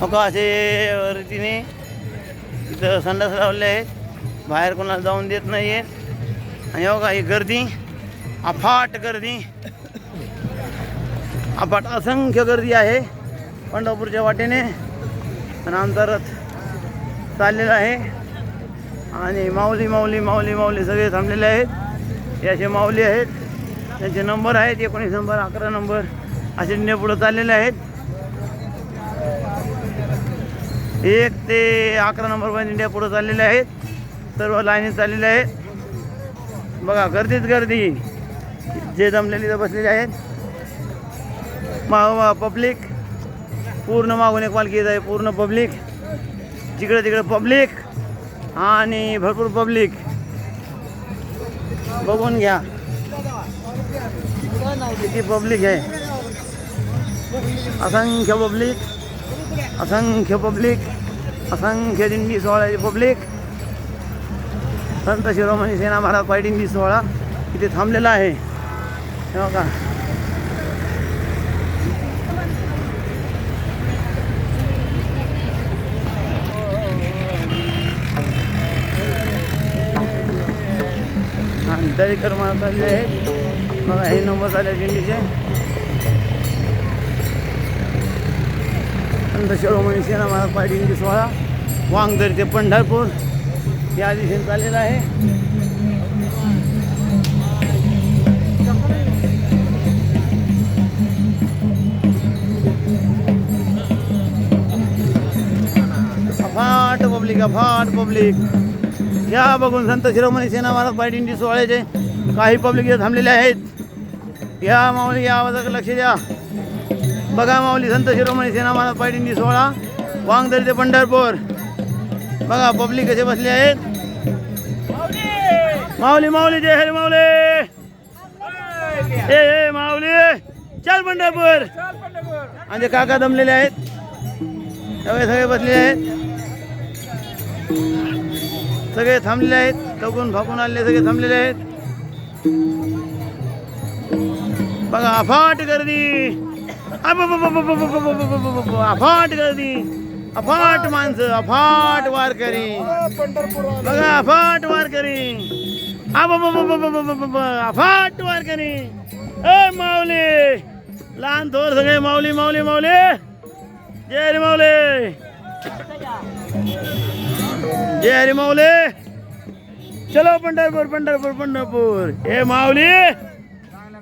मग असे रीतीने इथं संडास लावले आहेत. बाहेर कोणाला जाऊन देत नाही आहेत आणि हो बघा ही गर्दी अफाट गर्दी. अफाट असंख्य गर्दी आहे पंढरपूरच्या वाटेने. आणि आमचा रथ चाललेला आहे. आणि माऊली माऊली माऊली माऊली सगळे थांबलेले आहेत. हे असे माऊली आहेत. त्यांचे नंबर आहेत. एकोणीस नंबर अकरा नंबर असे पुढं चाललेले आहेत. एक ते अकरा नंबरपर्यंत इंडिया पुढं चाललेले आहेत. सर्व लाईनी चाललेले आहेत. बघा गर्दीच गर्दी. जे जमलेले इथं बसलेले आहेत. मा पब्लिक. पूर्ण मागून एक पालखी आहे पूर्ण पब्लिक. जिकडे तिकडे पब्लिक आणि भरपूर पब्लिक. बघून घ्या. किती पब्लिक आहे. असंख्य पब्लिक. असंख्य पब्लिक. असंख्य दिंडी सोहळ्याची पब्लिक संत शिरोमणी सेना महाराज पाय सोहळा इथे थांबलेला आहे. हे बघा. दरेकर महाराज चालले आहेत. बघा हे नंबर झाले दिंडीचे. संत शिरोमणी सेना महाराज पाय सोहळा. वांगदर ते पंढरपूर. या दिशेने चाललेलं आहे. अफाट पब्लिक अफाट पब्लिक या बघून संत शिरोमणी सेना महाराज पाय दिंडी सोहळ्याचे काही पब्लिक इथे थांबलेले आहेत. या माऊली या आवाजाकडे लक्ष द्या. बघा माऊली संत शिरोमणी सेना महाराज पाय सोहळा. वांगदरी ते पंढरपूर. बघा पब्लिक कसे बसले आहेत माऊली माऊली जय हरी माऊली ए ए माऊली चल पंढरपूर आणि काका दमलेले आहेत सगळे सगळे बसले आहेत सगळे थांबलेले आहेत टकून फाकून आले सगळे थांबलेले आहेत बघा अफाट गर्दी अफाट गर्दी अफाट माणसं अफाट वारकरी. बघा अफाट वारकरी. अफाट वारकरी. ए माऊली. लहान थोर सगळे माऊली माऊली माऊली. जय हरी माऊले. जय हरी माऊले. चलो पंढरपूर पंढरपूर पंढरपूर. हे माऊली.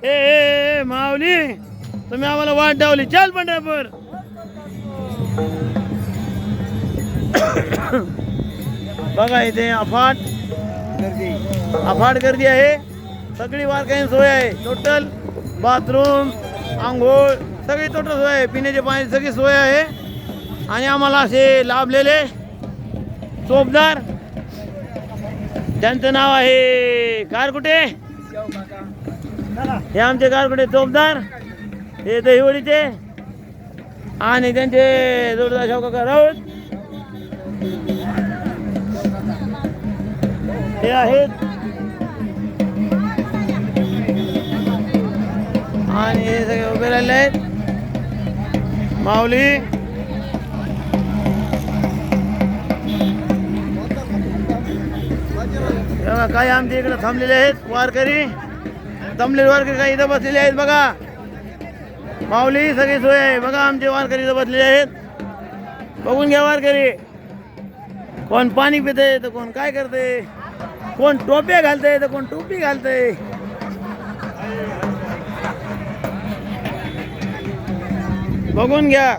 ए माऊली. तुम्ही आम्हाला वाट डावली चल पंढरपूर. बघा इथे अफाट अफाट गर्दी आहे. सगळी वारकाई सोय आहे. टोटल बाथरूम आंघोळ सगळी टोटल सोय आहे. पिण्याचे पाण्याची सगळी सोय आहे. आणि आम्हाला असे लाभलेले चोपदार. त्यांचं नाव आहे कारकुटे हे आमचे कारकुटे चोपदार. हे दहिवडीचे. आणि त्यांचे जोरदार शावका राऊत. हे आहेत. आणि हे सगळे उभे राहिले आहेत. माऊली. बघा, काही आमच्या इकडे थांबलेले आहेत वारकरी. दमलेले वारकरी काही इथं बसलेले आहेत बघा. माऊली सगळी सोय आहे. बघा आमचे वारकरी इथं बसलेले आहेत. बघून घ्या वारकरी. कोण पाणी पिते तर कोण काय करते? कोण टोप्या घालते तर कोण टोपी घालते? बघून घ्या.